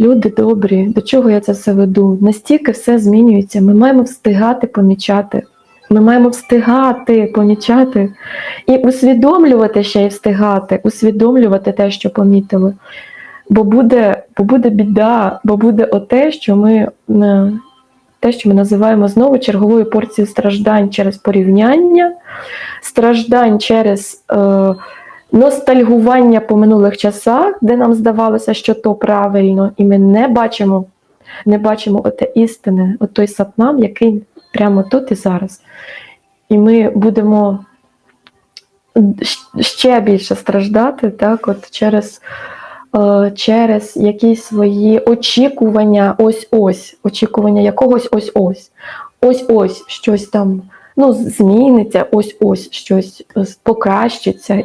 Люди добрі, до чого я це все веду? Настільки все змінюється. Ми маємо встигати помічати. Ми маємо встигати помічати і усвідомлювати ще й встигати, усвідомлювати те, що помітили. Бо буде, бо буде біда, бо буде оте, що ми е, те, що ми називаємо знову черговою порцією страждань через порівняння, страждань через е, ностальгування по минулих часах, де нам здавалося, що то правильно, і ми не бачимо, не бачимо оте істини, от той сатнам, який прямо тут і зараз. І ми будемо ще більше страждати, так, от через, е, через якісь свої очікування, ось-ось, очікування якогось ось-ось, ось-ось щось там ну, зміниться, ось-ось щось покращиться.